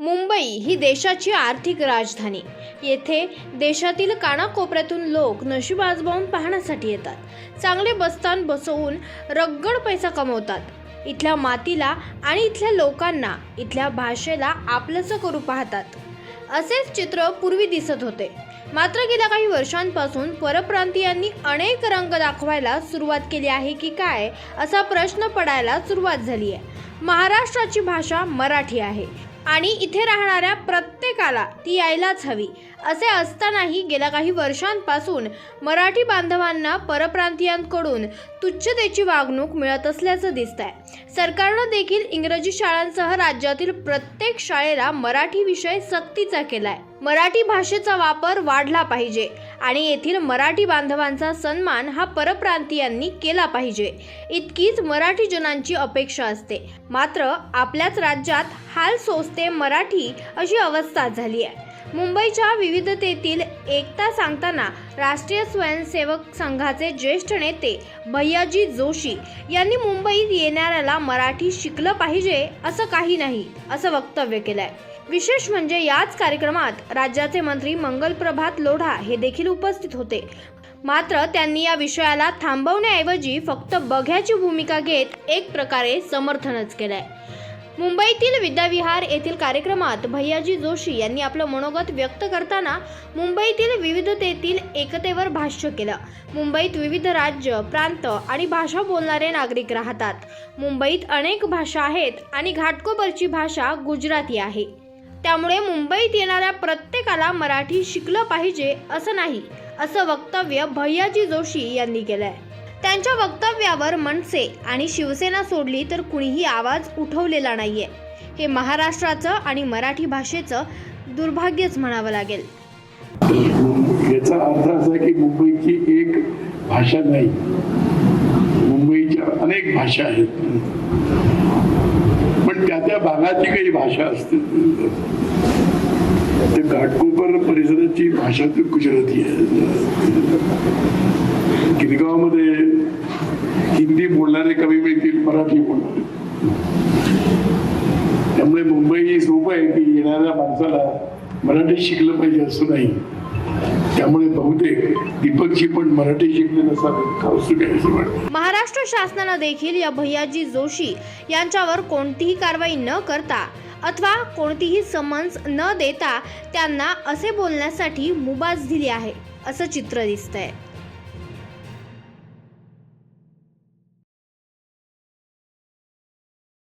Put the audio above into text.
मुंबई ही देशाची आर्थिक राजधानी. येथे देशातील कानाकोपऱ्यातून लोक नशीब आजमावून पाहण्यासाठी येतात. चांगले बस्तान बसवून रगड पैसा कमवतात. इथल्या मातीला आणि इथल्या लोकांना इथल्या भाषेला आपलंसं करू पाहतात. असेच चित्र पूर्वी दिसत होते. मात्र गेल्या काही वर्षांपासून परप्रांतीयांनी अनेक रंग दाखवायला सुरुवात केली आहे की काय असा प्रश्न पडायला सुरुवात झाली आहे महाराष्ट्राची भाषा मराठी आहे. आणि इथे राहणाऱ्या प्रत्येकाला ती यायलाच हवी. असे असतानाही गेल्या काही वर्षांपासून मराठी बांधवांना परप्रांतीयांकडून तुच्छतेची वागणूक मिळत असल्याचं दिसत आहे सरकारनं देखील इंग्रजी शाळांसह राज्यातील प्रत्येक शाळेला मराठी विषय सक्तीचा केलाय. मराठी भाषेचा वापर वाढला पाहिजे. आणि येथील मराठी बांधवांचा सन्मान हा परप्रांतीयांनी केला पाहिजे. इतकीच मराठी जनांची अपेक्षा असते. मात्र आपल्याच राज्यात हाल सोसते मराठी अशी अवस्था झाली आहे. मुंबईच्या विविधतेतील एकता सांगताना राष्ट्रीय स्वयंसेवक संघाचे ज्येष्ठ नेते भैयाजी जोशी यांनी मुंबईत येणाऱ्याला मराठी शिकलं पाहिजे असं काही नाही असं वक्तव्य केलं आहे विशेष म्हणजे याच कार्यक्रमात राज्याचे मंत्री मंगलप्रभात लोढा हे देखील उपस्थित होते. मात्र त्यांनी या विषयाला थांबवण्याऐवजी फक्त बघ्याची भूमिका घेत एक प्रकारे समर्थनच केलंय. मुंबईतील विद्याविहार येथील कार्यक्रमात भैयाजी जोशी यांनी आपलं मनोगत व्यक्त करताना मुंबईतील विविधतेतील एकतेवर भाष्य केलं. मुंबईत विविध राज्य प्रांत आणि भाषा बोलणारे नागरिक राहतात. मुंबईत अनेक भाषा आहेत आणि घाटकोपरची भाषा गुजराती आहे. त्यामुळे मुंबईत येणाऱ्या प्रत्येकाला मराठी शिकलं पाहिजे असं नाही असं वक्तव्य भैयाजी जोशी यांनी केलंय. त्यांच्या वक्तव्यावर मनसे आणि शिवसेना सोडली तर कुणीही आवाज उठवलेला नाहीये. हे महाराष्ट्राचं आणि मराठी भाषेचं दुर्भाग्यच म्हणावं लागेल. याचा अर्थ असा की मुंबईची एक भाषा नाही मुंबईच्या अनेक भाषा आहेत. त्या त्या भागाची काही भाषा असते. ते घाटकोपर परिसराची भाषा तर गुजराती आहे. गिरगावमध्ये हिंदी बोलणारे कमी मिळतील मराठी बोलणारे. त्यामुळे मुंबई ही सोपं आहे की येणाऱ्या माणसाला मराठी शिकलं पाहिजे असं नाही. त्यामुळे बहुतेक दीपकजी पण मराठी शिकले नसावे महाराष्ट्र शासनानं देखील या भैयाजी जोशी यांच्यावर कोणतीही कारवाई न करता अथवा कोणतीही समन्स न देता त्यांना असे बोलण्यासाठी मुबाज दिली आहे असं चित्र दिसतंय.